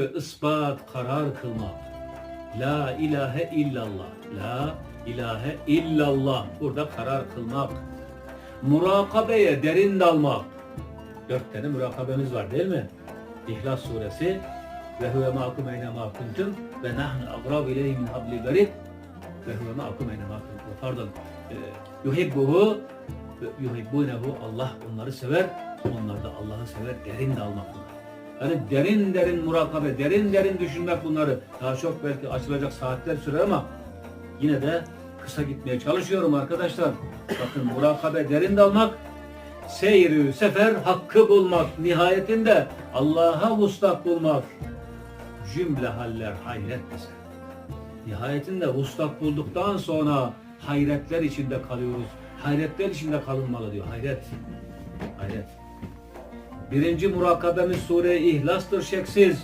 ispat, karar kılmak. La ilahe illallah. La ilahe illallah. Burada karar kılmak. Murakabeye derin dalmak. Dört tane murakabemiz var değil mi? İhlas suresi ve huve ma'akum eyne ma kuntum ve nahnu agrabu ileyhi min hablil verid ve huve ma'akum eyne ma kuntum. Pardon. E, yuhibbuhu yuhibbunehu Allah onları sever. Onlar da Allah'ı sever. Derin dalmak bunlar. Yani derin derin murakabe, derin derin düşünmek bunları. Daha çok belki açılacak saatler sürer ama yine de kısa gitmeye çalışıyorum arkadaşlar. Bakın murakabe derin dalmak, seyri sefer hakkı bulmak, nihayetinde Allah'a vuslat bulmak. Cümle haller hayret eser. Nihayetinde vuslat bulduktan sonra hayretler içinde kalıyoruz. Hayretler içinde kalınmalı diyor. Hayret. Hayret. Birinci murakabemiz sure İhlas'tır şeksiz.